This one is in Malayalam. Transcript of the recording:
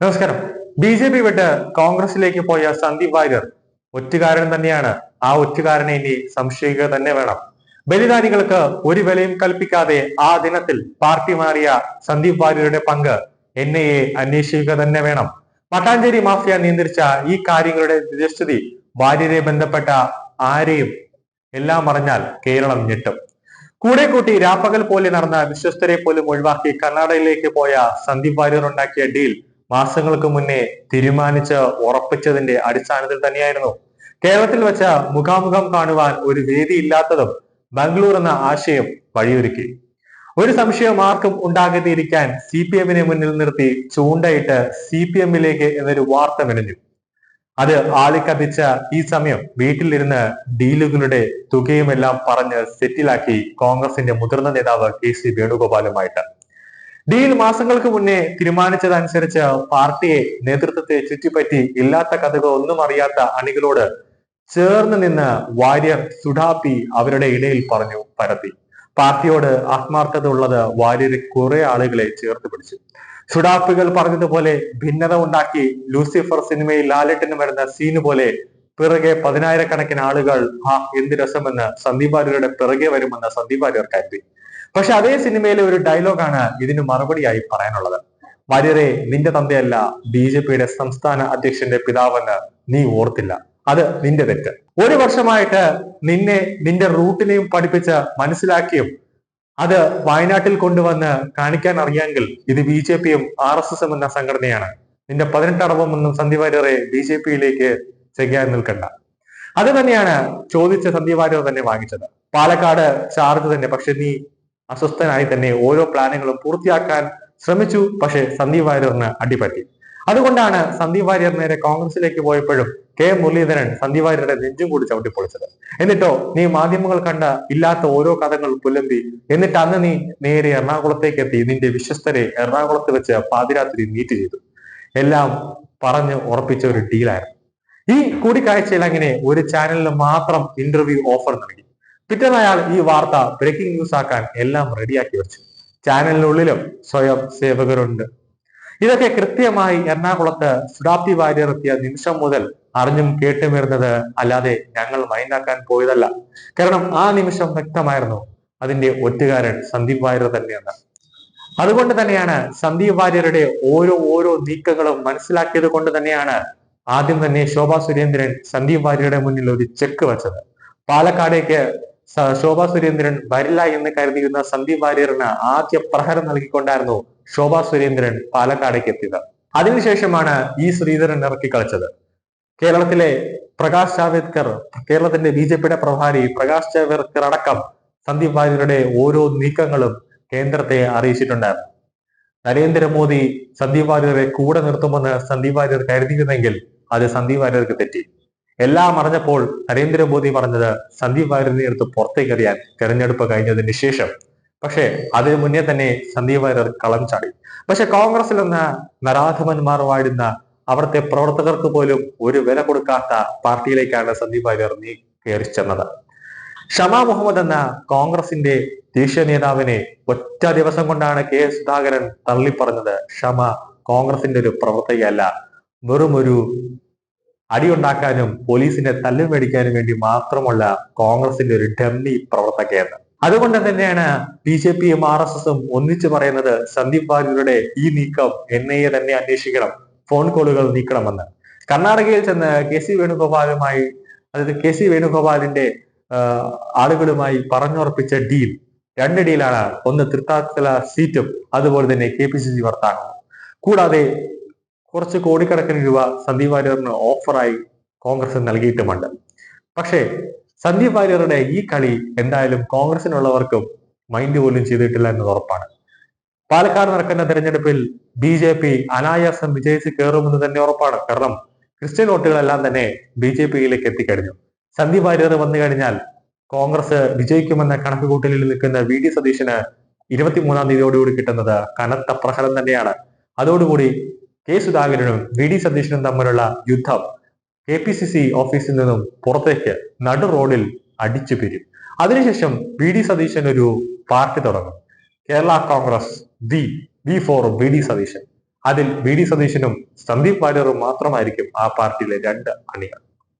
നമസ്കാരം. ബി ജെ പി വിട്ട് കോൺഗ്രസിലേക്ക് പോയ സന്ദീപ് വാര്യർ ഒറ്റുകാരൻ തന്നെയാണ്. ആ ഒറ്റുകാരനെ ഇനി സംശയിക്കുക തന്നെ വേണം. ബലിദാനികൾക്ക് ഒരു വിലയും കൽപ്പിക്കാതെ ആ ദിനത്തിൽ പാർട്ടി മാറിയ സന്ദീപ് വാര്യരുടെ പങ്ക് എൻ ഐ എ അന്വേഷിക്കുക തന്നെ വേണം. മട്ടാഞ്ചേരി മാഫിയ നിയന്ത്രിച്ച ഈ കാര്യങ്ങളുടെ നിജസ്ഥിതി വാര്യരെ ബന്ധപ്പെട്ട ആരെയും എല്ലാം അറിഞ്ഞാൽ കേരളം ഞെട്ടും. കൂടെ കൂട്ടി രാപ്പകൽ പോലെ നടന്ന വിശ്വസ്തരെ പോലും ഒഴിവാക്കി കർണാടകയിലേക്ക് പോയ സന്ദീപ് വാര്യർ ഉണ്ടാക്കിയ ഡീൽ മാസങ്ങൾക്ക് മുന്നേ തീരുമാനിച്ച് ഉറപ്പിച്ചതിന്റെ അടിസ്ഥാനത്തിൽ തന്നെയായിരുന്നു. കേരളത്തിൽ വെച്ച മുഖാമുഖം കാണുവാൻ ഒരു വേദി ഇല്ലാത്തതും ബാംഗ്ലൂർ എന്ന ആശയം വഴിയൊരുക്കി. ഒരു സംശയം ആർക്കും ഉണ്ടാകാതിരിക്കാൻ സി പി എമ്മിനെ മുന്നിൽ നിർത്തി ചൂണ്ടയിട്ട് സി പി എമ്മിലേക്ക് എന്നൊരു വാർത്ത മെനഞ്ഞു. അത് ആളിക്കത്തിച്ച ഈ സമയം വീട്ടിലിരുന്ന് ഡീലുകളുടെ തുകയുമെല്ലാം പറഞ്ഞ് സെറ്റിലാക്കി കോൺഗ്രസിന്റെ മുതിർന്ന നേതാവ് കെ സി വേണുഗോപാലുമായിട്ട്. ഡീൽ മാസങ്ങൾക്ക് മുന്നേ തീരുമാനിച്ചതനുസരിച്ച് പാർട്ടിയെ നേതൃത്വത്തെ ചുറ്റിപ്പറ്റി ഇല്ലാത്ത കഥകൾ ഒന്നും അറിയാത്ത അണികളോട് ചേർന്ന് നിന്ന് വാര്യർ സുഡാപ്പി അവരുടെ ഇടയിൽ പറഞ്ഞു പരത്തി. പാർട്ടിയോട് ആത്മാർത്ഥത ഉള്ളത് വാര്യർ കുറെ ആളുകളെ ചേർത്ത് പിടിച്ചു. സുഡാപ്പികൾ പറഞ്ഞതുപോലെ ഭിന്നത ഉണ്ടാക്കി ലൂസിഫർ സിനിമയിൽ ലാലട്ടിന് വരുന്ന സീന് പോലെ പിറകെ പതിനായിരക്കണക്കിന് ആളുകൾ ആ എന്ത് രസമെന്ന് സന്ദീപാര്യരുടെ പിറകെ വരുമെന്ന് സന്ദീപാര്യർ കരുതി. പക്ഷെ അതേ സിനിമയിലെ ഒരു ഡയലോഗാണ് ഇതിന് മറുപടിയായി പറയാനുള്ളത്. വര്യരെ നിന്റെ തന്തയല്ല ബി ജെ പിയുടെ സംസ്ഥാന അധ്യക്ഷന്റെ പിതാവെന്ന് നീ ഓർത്തില്ല. അത് നിന്റെ തെറ്റ്. ഒരു വർഷമായിട്ട് നിന്നെ നിന്റെ റൂട്ടിനെയും പഠിപ്പിച്ച് മനസ്സിലാക്കിയും അത് വയനാട്ടിൽ കൊണ്ടുവന്ന് കാണിക്കാൻ അറിയാമെങ്കിൽ ഇത് ബി ജെ പിയും ആർ എസ് എസും എന്ന സംഘടനയാണ്. നിന്റെ പതിനെട്ടടവം ഒന്നും സന്ദീപ് വാര്യറെ ബി ജെ പിയിലേക്ക് ചെയ്യാൻ നിൽക്കണ്ട. അത് തന്നെയാണ് ചോദിച്ച സന്ദീപ് വാര്യർ തന്നെ വാങ്ങിച്ചത്. പാലക്കാട് ചാർജ് തന്നെ പക്ഷെ നീ അസ്വസ്ഥനായി തന്നെ ഓരോ പ്ലാനുകളും പൂർത്തിയാക്കാൻ ശ്രമിച്ചു. പക്ഷെ സന്ദീപ് വാര്യറിന് അടിപറ്റി അതുകൊണ്ടാണ് സന്ദീപ് വാര്യർ നേരെ കോൺഗ്രസിലേക്ക് പോയപ്പോഴും കെ മുരളീധരൻ സന്ദീപ് വാര്യരുടെ നെഞ്ചും കൂടി ചവിട്ടിപ്പൊളിച്ചത്. എന്നിട്ടോ നീ മാധ്യമങ്ങൾ കണ്ട ഇല്ലാത്ത ഓരോ കഥകൾ പുലമ്പി. എന്നിട്ട് അന്ന് നീ നേരെ എറണാകുളത്തേക്ക് എത്തി. നിന്റെ വിശ്വസ്തരെ എറണാകുളത്ത് വെച്ച് പാതിരാത്രി മീറ്റ് ചെയ്തു. എല്ലാം പറഞ്ഞ് ഉറപ്പിച്ച ഒരു ഡീലായിരുന്നു ഈ കൂടിക്കാഴ്ചയിൽ അങ്ങനെ ഒരു ചാനലിന് മാത്രം ഇന്റർവ്യൂ ഓഫർ നൽകി. പിറ്റേന്ന് അയാൾ ഈ വാർത്ത ബ്രേക്കിംഗ് ന്യൂസ് ആക്കാൻ എല്ലാം റെഡിയാക്കി വെച്ചു. ചാനലിനുള്ളിലും സ്വയം സേവകരുണ്ട്. ഇതൊക്കെ കൃത്യമായി എറണാകുളത്ത് സുഡാപ്തി വാര്യർ എത്തിയ നിമിഷം മുതൽ അറിഞ്ഞും കേട്ടുമിരുന്നത് അല്ലാതെ ഞങ്ങൾ മൈൻഡാക്കാൻ പോയതല്ല. കാരണം ആ നിമിഷം വ്യക്തമായിരുന്നു അതിന്റെ ഒറ്റുകാരൻ സന്ദീപ് വാര്യർ തന്നെയാണ്. അതുകൊണ്ട് തന്നെയാണ് സന്ദീപ് വാര്യരുടെ ഓരോ ഓരോ നീക്കങ്ങളും മനസ്സിലാക്കിയത് കൊണ്ട് തന്നെയാണ് ആദ്യം തന്നെ ശോഭാ സുരേന്ദ്രൻ സന്ദീപ് വാര്യരുടെ മുന്നിൽ ഒരു ചെക്ക് വെച്ചത്. പാലക്കാടേക്ക് ശോഭാ സുരേന്ദ്രൻ വരില്ല എന്ന് കരുതിയിരുന്ന സന്ദീപ് വാര്യറിന് ആദ്യ പ്രഹരം നൽകിക്കൊണ്ടായിരുന്നു ശോഭാ സുരേന്ദ്രൻ പാലക്കാടേക്ക് എത്തിയത്. അതിനുശേഷമാണ് ഈ ശ്രീധരൻ ഇറക്കി കളിച്ചത്. കേരളത്തിലെ പ്രകാശ് ജാവേദ്കർ കേരളത്തിന്റെ ബി ജെ പിയുടെ പ്രഭാരി പ്രകാശ് ജാവേദ്കർ അടക്കം സന്ദീപ് വാര്യരുടെ ഓരോ നീക്കങ്ങളും കേന്ദ്രത്തെ അറിയിച്ചിട്ടുണ്ടായിരുന്നു. നരേന്ദ്രമോദി സന്ദീപ് വാര്യരെ കൂടെ നിർത്തുമെന്ന് സന്ദീപ് വാര്യർ കരുതിയിരുന്നെങ്കിൽ അത് സന്ദീപ് വാര്യർക്ക് തെറ്റി. എല്ലാം അറിഞ്ഞപ്പോൾ നരേന്ദ്രമോദി പറഞ്ഞത് സന്ദീപ് വാര്യരെ എടുത്ത് പുറത്തേക്ക് എറിയാൻ തെരഞ്ഞെടുപ്പ് കഴിഞ്ഞതിന് ശേഷം. പക്ഷേ അതിനു മുന്നേ തന്നെ സന്ദീപ് വാര്യർ കളം ചാടി. പക്ഷെ കോൺഗ്രസിൽ നിന്ന് നരാധമന്മാർ വാഴുന്ന അവിടുത്തെ പ്രവർത്തകർക്ക് പോലും ഒരു വില കൊടുക്കാത്ത പാർട്ടിയിലേക്കാണ് സന്ദീപ് വാര്യർ നീ കയറി ചെന്നത്. ഷമാ മുഹമ്മദ് എന്ന കോൺഗ്രസിന്റെ ദേശീയ നേതാവിനെ ഒറ്റ ദിവസം കൊണ്ടാണ് കെ. സുധാകരൻ തള്ളിപ്പറഞ്ഞത് ഷമ കോൺഗ്രസിന്റെ ഒരു പ്രവർത്തകയല്ല വെറുമൊരു അടിയുണ്ടാക്കാനും പോലീസിനെ തല്ലും മേടിക്കാനും വേണ്ടി മാത്രമുള്ള കോൺഗ്രസിന്റെ ഒരു ഡമ്മി പ്രവർത്തകയെന്ന് അതുകൊണ്ട് തന്നെയാണ് ബി ജെ പിയും ആർ എസ് എസും ഒന്നിച്ചു പറയുന്നത് സന്ദീപ് ബാലുരുടെ ഈ നീക്കം എൻ ഐ എ തന്നെ അന്വേഷിക്കണം ഫോൺ കോളുകൾ നീക്കണമെന്ന്. കർണാടകയിൽ ചെന്ന് കെ സി വേണുഗോപാലുമായി അതായത് കെ സി വേണുഗോപാലിന്റെ ആളുകളുമായി പറഞ്ഞുറപ്പിച്ച ഡീൽ. രണ്ട് ഡീലാണ് ഒന്ന് തൃത്താക്കല സീറ്റും അതുപോലെ തന്നെ കെ പി സി സി വർത്താനവും. കൂടാതെ കുറച്ച് കോടിക്കണക്കിന് രൂപ സന്ദീപ് വാര്യറിന് ഓഫറായി കോൺഗ്രസ് നൽകിയിട്ടുമുണ്ട്. പക്ഷേ സന്ദീപ് വാര്യറുടെ ഈ കളി എന്തായാലും കോൺഗ്രസിനുള്ളവർക്കും മൈൻഡ് പോലും ചെയ്തിട്ടില്ല എന്നത് ഉറപ്പാണ്. പാലക്കാട് നടക്കുന്ന തെരഞ്ഞെടുപ്പിൽ ബി ജെ പി അനായാസം വിജയിച്ച് കയറുമെന്ന് തന്നെ ഉറപ്പാണ്. കാരണം ക്രിസ്ത്യൻ വോട്ടുകളെല്ലാം തന്നെ ബി ജെ പിയിലേക്ക് എത്തിക്കഴിഞ്ഞു. സന്ദീപ് വാര്യർ വന്നു കഴിഞ്ഞാൽ കോൺഗ്രസ് വിജയിക്കുമെന്ന കണക്കുകൂട്ടലിൽ നിൽക്കുന്ന വി ഡി സതീശന് ഇരുപത്തിമൂന്നാം തീയതിയോടുകൂടി കിട്ടുന്നത് കനത്ത പ്രഹരം തന്നെയാണ്. അതോടുകൂടി കെ സുധാകരനും വി ഡി സതീശനും തമ്മിലുള്ള യുദ്ധം കെ പി സി സി ഓഫീസിൽ നിന്നും പുറത്തേക്ക് നടു റോഡിൽ അടിച്ചു പിരിയും. അതിനുശേഷം വി ഡി സതീശൻ ഒരു പാർട്ടി തുടങ്ങും. Kerala Congress the V for V D Satheesan. അതിൽ വി ഡി സതീശനും സന്ദീപ് വാര്യറും മാത്രമായിരിക്കും ആ പാർട്ടിയിലെ രണ്ട് അണികൾ.